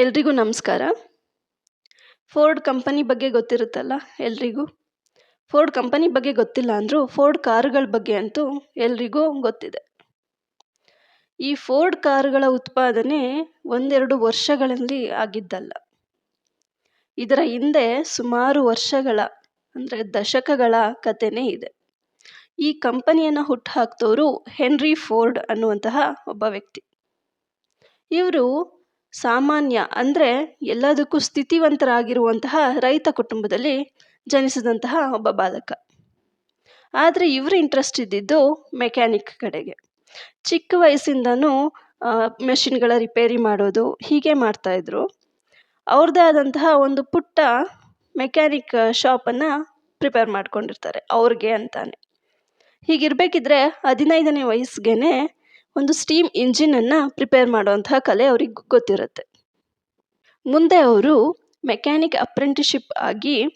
ಎಲ್ರಿಗೂ ನಮಸ್ಕಾರ. Ford company ಬಗ್ಗೆ ಗೊತ್ತಿರುತ್ತಲ್ಲ ಎಲ್ರಿಗೂ? ಫೋರ್ಡ್ ಕಂಪನಿ ಬಗ್ಗೆ ಗೊತ್ತಿಲ್ಲ ಅಂದರೂ ಫೋರ್ಡ್ ಕಾರುಗಳ ಬಗ್ಗೆ ಅಂತೂ ಎಲ್ರಿಗೂ ಗೊತ್ತಿದೆ. ಈ ಫೋರ್ಡ್ ಕಾರುಗಳ ಉತ್ಪಾದನೆ ಒಂದೆರಡು ವರ್ಷಗಳಲ್ಲಿ ಆಗಿದ್ದಲ್ಲ. ಇದರ ಹಿಂದೆ ಸುಮಾರು ವರ್ಷಗಳ, ಅಂದರೆ ದಶಕಗಳ ಕಥೆನೇ ಇದೆ. ಈ ಕಂಪನಿಯನ್ನು ಹುಟ್ಟುಹಾಕಿದವರು ಹೆನ್ರಿ ಫೋರ್ಡ್ ಅನ್ನುವಂತಹ ಒಬ್ಬ ವ್ಯಕ್ತಿ. ಇವರು ಸಾಮಾನ್ಯ ಅಂದರೆ ಎಲ್ಲದಕ್ಕೂ ಸ್ಥಿತಿವಂತರಾಗಿರುವಂತಹ ರೈತ ಕುಟುಂಬದಲ್ಲಿ ಜನಿಸಿದಂತಹ ಒಬ್ಬ ಬಾಲಕ. ಆದರೆ ಇವರು ಇಂಟ್ರೆಸ್ಟ್ ಇದ್ದಿದ್ದು ಮೆಕ್ಯಾನಿಕ್ ಕಡೆಗೆ. ಚಿಕ್ಕ ವಯಸ್ಸಿಂದನೂ ಮೆಷಿನ್ಗಳ ರಿಪೇರಿ ಮಾಡೋದು ಹೀಗೆ ಮಾಡ್ತಾಯಿದ್ರು ಅವ್ರದ್ದೇ ಆದಂತಹ ಒಂದು ಪುಟ್ಟ ಮೆಕ್ಯಾನಿಕ್ ಶಾಪನ್ನು ಪ್ರಿಪೇರ್ ಮಾಡ್ಕೊಂಡಿರ್ತಾರೆ ಅವ್ರಿಗೆ ಅಂತಾನೆ. ಹೀಗಿರಬೇಕಿದ್ರೆ ಹದಿನೈದನೇ ವಯಸ್ಸಿಗೆ ಒಂದು ಸ್ಟೀಮ್ ಇಂಜಿನನ್ನು ಪ್ರಿಪೇರ್ ಮಾಡುವಂತಹ ಕಲೆ ಅವ್ರಿಗೆ ಗೊತ್ತಿರುತ್ತೆ. ಮುಂದೆ ಅವರು ಮೆಕ್ಯಾನಿಕ್ ಅಪ್ರೆಂಟಿಶಿಪ್ ಆಗಿ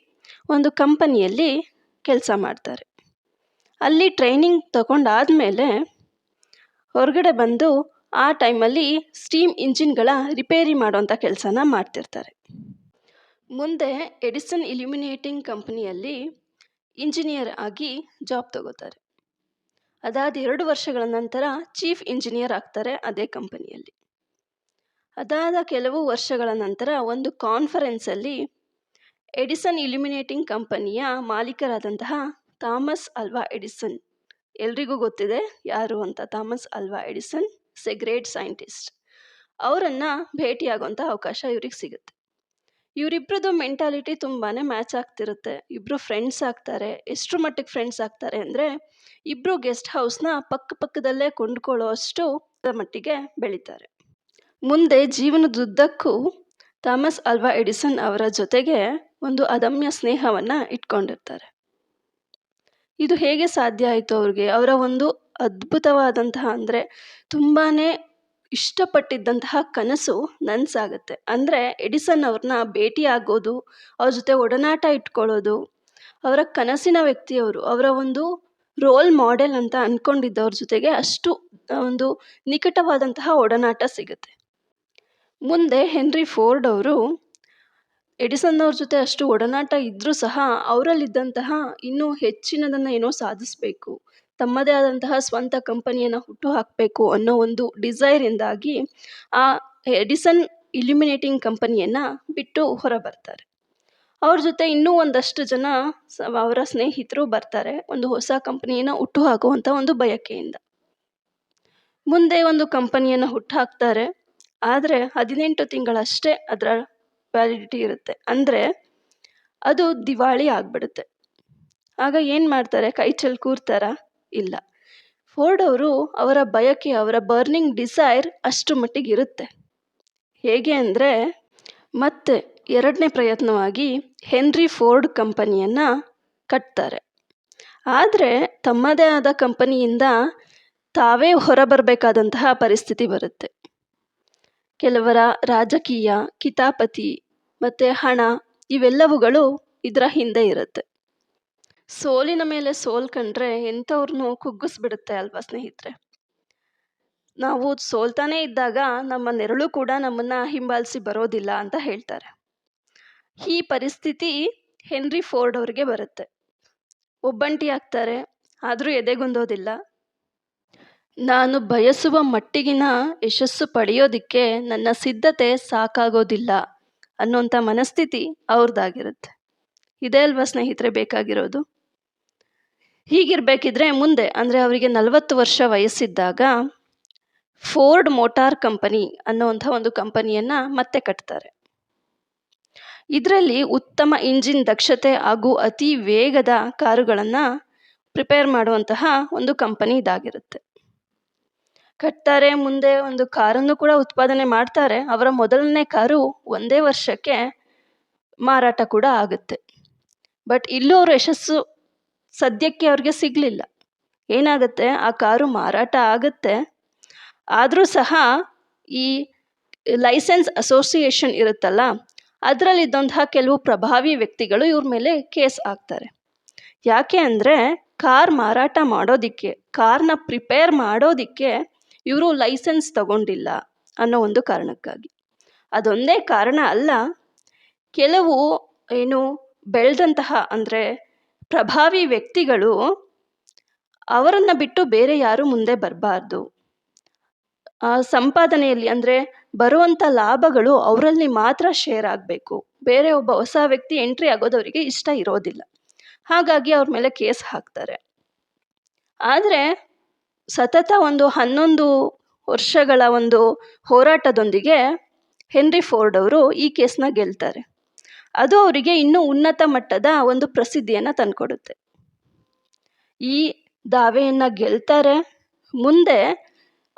ಒಂದು ಕಂಪನಿಯಲ್ಲಿ ಕೆಲಸ ಮಾಡ್ತಾರೆ. ಅಲ್ಲಿ ಟ್ರೈನಿಂಗ್ ತಗೊಂಡಾದಮೇಲೆ ಹೊರಗಡೆ ಬಂದು ಆ ಟೈಮಲ್ಲಿ ಸ್ಟೀಮ್ ಇಂಜಿನ್ಗಳ ರಿಪೇರಿ ಮಾಡುವಂಥ ಕೆಲಸನ ಮಾಡ್ತಿರ್ತಾರೆ. ಮುಂದೆ ಎಡಿಸನ್ ಇಲ್ಯುಮಿನೇಟಿಂಗ್ ಕಂಪನಿಯಲ್ಲಿ ಇಂಜಿನಿಯರ್ ಆಗಿ ಜಾಬ್ ತಗೋತಾರೆ. ಅದಾದ ಎರಡು ವರ್ಷಗಳ ನಂತರ ಚೀಫ್ ಇಂಜಿನಿಯರ್ ಆಗ್ತಾರೆ ಅದೇ ಕಂಪನಿಯಲ್ಲಿ. ಅದಾದ ಕೆಲವು ವರ್ಷಗಳ ನಂತರ ಒಂದು ಕಾನ್ಫರೆನ್ಸಲ್ಲಿ ಎಡಿಸನ್ ಇಲ್ಯುಮಿನೇಟಿಂಗ್ ಕಂಪನಿಯ ಮಾಲೀಕರಾದಂತಹ ಥಾಮಸ್ ಅಲ್ವಾ ಎಡಿಸನ್. ಎಲ್ರಿಗೂ ಗೊತ್ತಿದೆ ಯಾರು ಅಂತ ಥಾಮಸ್ ಅಲ್ವಾ ಎಡಿಸನ್ ಸೆ ಗ್ರೇಟ್ ಸೈಂಟಿಸ್ಟ್. ಅವರನ್ನು ಭೇಟಿಯಾಗುವಂಥ ಅವಕಾಶ ಇವ್ರಿಗೆ ಸಿಗುತ್ತೆ. ಇವರಿಬ್ಬರದ್ದು ಮೆಂಟಾಲಿಟಿ ತುಂಬಾ ಮ್ಯಾಚ್ ಆಗ್ತಿರುತ್ತೆ. ಇಬ್ಬರು ಫ್ರೆಂಡ್ಸ್ ಆಗ್ತಾರೆ. ಎಷ್ಟರ ಮಟ್ಟಿಗೆ ಫ್ರೆಂಡ್ಸ್ ಆಗ್ತಾರೆ ಅಂದರೆ ಇಬ್ಬರು ಗೆಸ್ಟ್ ಹೌಸ್ನ ಪಕ್ಕ ಪಕ್ಕದಲ್ಲೇ ಕೊಂಡ್ಕೊಳ್ಳೋ ಅಷ್ಟು ಮಟ್ಟಿಗೆ ಬೆಳೀತಾರೆ. ಮುಂದೆ ಜೀವನದುದ್ದಕ್ಕೂ ಥಾಮಸ್ ಅಲ್ವಾ ಎಡಿಸನ್ ಅವರ ಜೊತೆಗೆ ಒಂದು ಅದಮ್ಯ ಸ್ನೇಹವನ್ನು ಇಟ್ಕೊಂಡಿರ್ತಾರೆ. ಇದು ಹೇಗೆ ಸಾಧ್ಯ ಆಯಿತು ಅವ್ರಿಗೆ? ಅವರ ಒಂದು ಅದ್ಭುತವಾದಂತಹ ಅಂದರೆ ತುಂಬಾ ಇಷ್ಟಪಟ್ಟಿದ್ದಂತಹ ಕನಸು ನನಸಾಗುತ್ತೆ. ಅಂದರೆ ಎಡಿಸನ್ ಅವ್ರನ್ನ ಭೇಟಿ ಆಗೋದು, ಅವ್ರ ಜೊತೆ ಒಡನಾಟ ಇಟ್ಕೊಳ್ಳೋದು, ಅವರ ಕನಸಿನ ವ್ಯಕ್ತಿಯವರು, ಅವರ ಒಂದು ರೋಲ್ ಮಾಡೆಲ್ ಅಂತ ಅಂದ್ಕೊಂಡಿದ್ದವ್ರ ಜೊತೆಗೆ ಅಷ್ಟು ಒಂದು ನಿಕಟವಾದಂತಹ ಒಡನಾಟ ಸಿಗುತ್ತೆ. ಮುಂದೆ ಹೆನ್ರಿ ಫೋರ್ಡ್ ಅವರು, ಎಡಿಸನ್ ಅವ್ರ ಜೊತೆ ಅಷ್ಟು ಒಡನಾಟ ಇದ್ದರೂ ಸಹ ಅವರಲ್ಲಿದ್ದಂತಹ ಇನ್ನೂ ಹೆಚ್ಚಿನದನ್ನು ಏನೋ ಸಾಧಿಸಬೇಕು. ತಮ್ಮದೇ ಆದಂತಹ ಸ್ವಂತ ಕಂಪನಿಯನ್ನು ಹುಟ್ಟು ಹಾಕಬೇಕು ಅನ್ನೋ ಒಂದು ಡಿಸೈರಿಂದಾಗಿ ಆ ಎಡಿಸನ್ ಇಲ್ಯುಮಿನೇಟಿಂಗ್ ಕಂಪನಿಯನ್ನು ಬಿಟ್ಟು ಹೊರ ಬರ್ತಾರೆ ಅವ್ರ ಜೊತೆ ಇನ್ನೂ ಒಂದಷ್ಟು ಜನ ಅವರ ಸ್ನೇಹಿತರು ಬರ್ತಾರೆ ಒಂದು ಹೊಸ ಕಂಪನಿಯನ್ನು ಹುಟ್ಟು ಹಾಕುವಂಥ ಒಂದು ಬಯಕೆಯಿಂದ. ಮುಂದೆ ಒಂದು ಕಂಪನಿಯನ್ನು ಹುಟ್ಟು ಹಾಕ್ತಾರೆ ಆದರೆ ಹದಿನೆಂಟು ತಿಂಗಳಷ್ಟೇ ಅದರ ವ್ಯಾಲಿಡಿಟಿ ಇರುತ್ತೆ. ಅಂದರೆ ಅದು ದಿವಾಳಿ ಆಗಿಬಿಡುತ್ತೆ. ಆಗ ಏನು ಮಾಡ್ತಾರೆ, ಕೈ ಚೆಲ್ಲಿ ಕೂರ್ತಾರ? ಇಲ್ಲ. ಫೋರ್ಡ್ ಅವರು ಅವರ ಬಯಕೆ, ಅವರ ಬರ್ನಿಂಗ್ ಡಿಸೈರ್ ಅಷ್ಟು ಮಟ್ಟಿಗೆ ಇರುತ್ತೆ. ಹೇಗೆ ಅಂದರೆ, ಮತ್ತೆ ಎರಡನೇ ಪ್ರಯತ್ನವಾಗಿ ಹೆನ್ರಿ ಫೋರ್ಡ್ ಕಂಪನಿಯನ್ನು ಕಟ್ತಾರೆ. ಆದರೆ ತಮ್ಮದೇ ಆದ ಕಂಪನಿಯಿಂದ ತಾವೇ ಹೊರಬರಬೇಕಾದಂತಹ ಪರಿಸ್ಥಿತಿ ಬರುತ್ತೆ. ಕೆಲವರ ರಾಜಕೀಯ, ಕಿತಾಪತಿ ಮತ್ತು ಹಣ ಇವೆಲ್ಲವುಗಳು ಇದರ ಹಿಂದೆ ಇರುತ್ತೆ. ಸೋಲಿನ ಮೇಲೆ ಸೋಲ್ ಕಂಡ್ರೆ ಎಂಥವ್ರನ್ನೂ ಕುಗ್ಗಿಸ್ಬಿಡುತ್ತೆ ಅಲ್ವಾ ಸ್ನೇಹಿತರೆ? ನಾವು ಸೋಲ್ತಾನೇ ಇದ್ದಾಗ ನಮ್ಮ ನೆರಳು ಕೂಡ ನಮ್ಮನ್ನು ಹಿಂಬಾಲಿಸಿ ಬರೋದಿಲ್ಲ ಅಂತ ಹೇಳ್ತಾರೆ. ಈ ಪರಿಸ್ಥಿತಿ ಹೆನ್ರಿ ಫೋರ್ಡ್ ಅವರಿಗೆ ಬರುತ್ತೆ. ಒಬ್ಬಂಟಿ ಆಗ್ತಾರೆ, ಆದರೂ ಎದೆಗುಂದೋದಿಲ್ಲ. ನಾನು ಬಯಸುವ ಮಟ್ಟಿಗಿನ ಯಶಸ್ಸು ಪಡೆಯೋದಿಕ್ಕೆ ನನ್ನ ಸಿದ್ಧತೆ ಸಾಕಾಗೋದಿಲ್ಲ ಅನ್ನೋಂಥ ಮನಸ್ಥಿತಿ ಅವ್ರದ್ದಾಗಿರುತ್ತೆ ಇದೇ ಅಲ್ವಾ ಸ್ನೇಹಿತರೆ ಬೇಕಾಗಿರೋದು? ಹೀಗಿರಬೇಕಿದ್ರೆ ಮುಂದೆ, ಅಂದರೆ ಅವರಿಗೆ ನಲವತ್ತು ವರ್ಷ ವಯಸ್ಸಿದ್ದಾಗ ಫೋರ್ಡ್ ಮೋಟಾರ್ ಕಂಪನಿ ಅನ್ನೋವಂಥ ಒಂದು ಕಂಪನಿಯನ್ನು ಮತ್ತೆ ಕಟ್ತಾರೆ. ಇದರಲ್ಲಿ ಉತ್ತಮ ಇಂಜಿನ್ ದಕ್ಷತೆ ಹಾಗೂ ಅತಿ ವೇಗದ ಕಾರುಗಳನ್ನು ಪ್ರಿಪೇರ್ ಮಾಡುವಂತಹ ಒಂದು ಕಂಪನಿ ಇದಾಗಿರುತ್ತೆ. ಕಟ್ತಾರೆ, ಮುಂದೆ ಒಂದು ಕಾರನ್ನು ಕೂಡ ಉತ್ಪಾದನೆ ಮಾಡ್ತಾರೆ, ಅವರ ಮೊದಲನೇ ಕಾರು ಒಂದೇ ವರ್ಷಕ್ಕೆ ಮಾರಾಟ ಕೂಡ ಆಗುತ್ತೆ. ಬಟ್ ಇಲ್ಲೂ ಅವರು ಯಶಸ್ಸು ಸದ್ಯಕ್ಕೆ ಅವ್ರಿಗೆ ಸಿಗಲಿಲ್ಲ. ಏನಾಗುತ್ತೆ? ಆ ಕಾರು ಮಾರಾಟ ಆಗುತ್ತೆ. ಆದರೂ ಸಹ ಈ ಲೈಸೆನ್ಸ್ ಅಸೋಸಿಯೇಷನ್ ಇರುತ್ತಲ್ಲ ಅದರಲ್ಲಿದ್ದಂತಹ ಕೆಲವು ಪ್ರಭಾವಿ ವ್ಯಕ್ತಿಗಳು ಇವ್ರ ಮೇಲೆ ಕೇಸ್ ಆಗ್ತಾರೆ ಯಾಕೆ ಅಂದರೆ ಕಾರ್ ಮಾರಾಟ ಮಾಡೋದಕ್ಕೆ, ಕಾರ್ನ ಪ್ರಿಪೇರ್ ಮಾಡೋದಕ್ಕೆ ಇವರು ಲೈಸೆನ್ಸ್ ತಗೊಂಡಿಲ್ಲ ಅನ್ನೋ ಒಂದು ಕಾರಣಕ್ಕಾಗಿ. ಅದೊಂದೇ ಕಾರಣ ಅಲ್ಲ, ಕೆಲವು ಏನು ಬೆಳೆದಂತಹ ಅಂದರೆ ಪ್ರಭಾವಿ ವ್ಯಕ್ತಿಗಳು ಅವರನ್ನು ಬಿಟ್ಟು ಬೇರೆ ಯಾರೂ ಮುಂದೆ ಬರಬಾರ್ದು. ಸಂಪಾದನೆಯಲ್ಲಿ ಅಂದರೆ ಬರುವಂಥ ಲಾಭಗಳು ಅವರಲ್ಲಿ ಮಾತ್ರ ಶೇರ್ ಆಗಬೇಕು. ಬೇರೆ ಒಬ್ಬ ಹೊಸ ವ್ಯಕ್ತಿ ಎಂಟ್ರಿ ಆಗೋದು ಅವರಿಗೆ ಇಷ್ಟ ಇರೋದಿಲ್ಲ. ಹಾಗಾಗಿ ಅವ್ರ ಮೇಲೆ ಕೇಸ್ ಹಾಕ್ತಾರೆ. ಆದರೆ ಸತತ ಒಂದು ಹನ್ನೊಂದು ವರ್ಷಗಳ ಒಂದು ಹೋರಾಟದೊಂದಿಗೆ ಹೆನ್ರಿ ಫೋರ್ಡ್ ಅವರು ಈ ಕೇಸನ್ನ ಗೆಲ್ತಾರೆ. ಅದು ಅವರಿಗೆ ಇನ್ನೂ ಉನ್ನತ ಮಟ್ಟದ ಒಂದು ಪ್ರಸಿದ್ಧಿಯನ್ನು ತಂದುಕೊಡುತ್ತೆ. ಈ ದಾವೆಯನ್ನು ಗೆಲ್ತಾರೆ. ಮುಂದೆ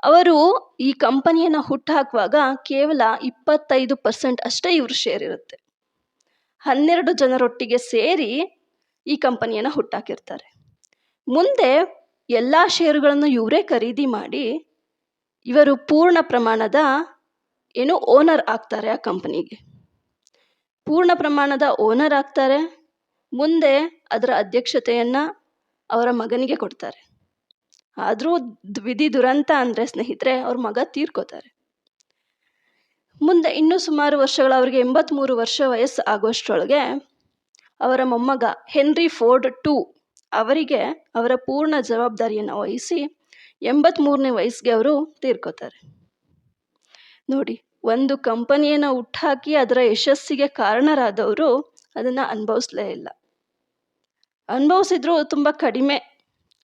ಅವರು ಈ ಕಂಪನಿಯನ್ನು ಹುಟ್ಟುಹಾಕುವಾಗ ಕೇವಲ ಇಪ್ಪತ್ತೈದು ಪರ್ಸೆಂಟ್ ಅಷ್ಟೇ ಇವ್ರ ಶೇರ್ ಇರುತ್ತೆ. ಹನ್ನೆರಡು ಜನರೊಟ್ಟಿಗೆ ಸೇರಿ ಈ ಕಂಪನಿಯನ್ನು ಹುಟ್ಟಾಕಿರ್ತಾರೆ ಮುಂದೆ ಎಲ್ಲ ಶೇರುಗಳನ್ನು ಇವರೇ ಖರೀದಿ ಮಾಡಿ ಇವರು ಪೂರ್ಣ ಪ್ರಮಾಣದ ಏನು ಓನರ್ ಆಗ್ತಾರೆ ಆ ಕಂಪನಿಗೆ. ಪೂರ್ಣ ಪ್ರಮಾಣದ ಓನರ್ ಆಗ್ತಾರೆ. ಮುಂದೆ ಅದರ ಅಧ್ಯಕ್ಷತೆಯನ್ನು ಅವರ ಮಗನಿಗೆ ಕೊಡ್ತಾರೆ. ಆದರೂ ವಿಧಿ ದುರಂತ ಅಂದರೆ ಸ್ನೇಹಿತರೆ ಅವ್ರ ಮಗ ತೀರ್ಕೋತಾರೆ. ಮುಂದೆ ಇನ್ನೂ ಸುಮಾರು ವರ್ಷಗಳು, ಅವರಿಗೆ ಎಂಬತ್ತ್ಮೂರು ವರ್ಷ ವಯಸ್ಸು ಆಗೋಷ್ಟರೊಳಗೆ ಅವರ ಮೊಮ್ಮಗ ಹೆನ್ರಿ ಫೋರ್ಡ್ ಟೂ ಅವರಿಗೆ ಅವರ ಪೂರ್ಣ ಜವಾಬ್ದಾರಿಯನ್ನು ವಹಿಸಿ ಎಂಬತ್ತ್ಮೂರನೇ ವಯಸ್ಸಿಗೆ ಅವರು ತೀರ್ಕೋತಾರೆ. ನೋಡಿ ಒಂದು ಕಂಪನಿಯನ್ನು ಹುಟ್ಟಾಕಿ ಅದರ ಯಶಸ್ಸಿಗೆ ಕಾರಣರಾದವರು ಅದನ್ನು ಅನುಭವಿಸ್ಲೇ ಇಲ್ಲ. ಅನುಭವಿಸಿದ್ರು ತುಂಬ ಕಡಿಮೆ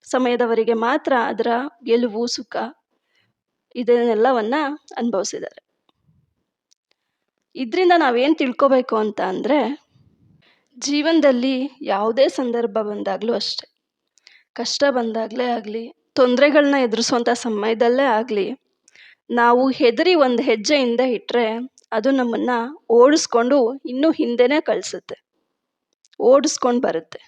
ಸಮಯದವರೆಗೆ ಮಾತ್ರ ಅದರ ಗೆಲುವು, ಸುಖ ಇದನ್ನೆಲ್ಲವನ್ನು ಅನುಭವಿಸಿದ್ದಾರೆ. ಇದರಿಂದ ನಾವೇನು ತಿಳ್ಕೊಬೇಕು ಅಂತ ಅಂದರೆ ಜೀವನದಲ್ಲಿ ಯಾವುದೇ ಸಂದರ್ಭ ಬಂದಾಗಲೂ ಅಷ್ಟೆ. ಕಷ್ಟ ಬಂದಾಗಲೇ ಆಗಲಿ ತೊಂದರೆಗಳನ್ನ ಎದುರಿಸುವಂಥ ಸಮಯದಲ್ಲೇ ಆಗಲಿ ನಾವು ಹೆದರಿ ಒಂದು ಹೆಜ್ಜೆ ಹಿಂದೆ ಇಟ್ಟರೆ ಅದು ನಮ್ಮನ್ನು ಓಡಿಸ್ಕೊಂಡು ಇನ್ನೂ ಹಿಂದೆನೇ ಕಳಿಸುತ್ತೆ. ಓಡಿಸ್ಕೊಂಡು ಬರುತ್ತೆ.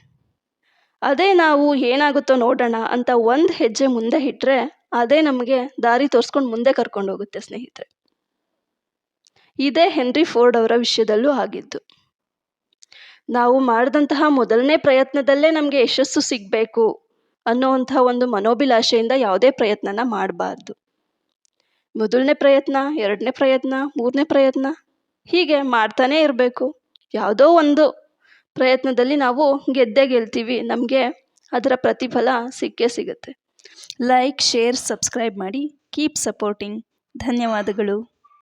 ಅದೇ ನಾವು ಏನಾಗುತ್ತೋ ನೋಡೋಣ ಅಂತ ಒಂದು ಹೆಜ್ಜೆ ಮುಂದೆ ಇಟ್ಟರೆ ಅದೇ ನಮಗೆ ದಾರಿ ತೋರಿಸ್ಕೊಂಡು ಮುಂದೆ ಕರ್ಕೊಂಡು ಹೋಗುತ್ತೆ, ಸ್ನೇಹಿತರೆ. ಇದೇ ಹೆನ್ರಿ ಫೋರ್ಡ್ ಅವರ ವಿಷಯದಲ್ಲೂ ಆಗಿದ್ದು. ನಾವು ಮಾಡಿದಂತಹ ಮೊದಲನೇ ಪ್ರಯತ್ನದಲ್ಲೇ ನಮಗೆ ಯಶಸ್ಸು ಸಿಗಬೇಕು ಅನ್ನೋವಂಥ ಒಂದು ಮನೋಭಿಲಾಷೆಯಿಂದ ಯಾವುದೇ ಪ್ರಯತ್ನನ ಮಾಡಬಾರ್ದು. ಮೊದಲನೇ ಪ್ರಯತ್ನ, ಎರಡನೇ ಪ್ರಯತ್ನ, ಮೂರನೇ ಪ್ರಯತ್ನ ಹೀಗೆ ಮಾಡ್ತಾನೇ ಇರಬೇಕು. ಯಾವುದೋ ಒಂದು ಪ್ರಯತ್ನದಲ್ಲಿ ನಾವು ಗೆದ್ದೇ ಗೆಲ್ತೀವಿ. ನಮಗೆ ಅದರ ಪ್ರತಿಫಲ ಸಿಕ್ಕೇ ಸಿಗುತ್ತೆ. ಲೈಕ್, ಶೇರ್, ಸಬ್ಸ್ಕ್ರೈಬ್ ಮಾಡಿ. Keep supporting. ಧನ್ಯವಾದಗಳು.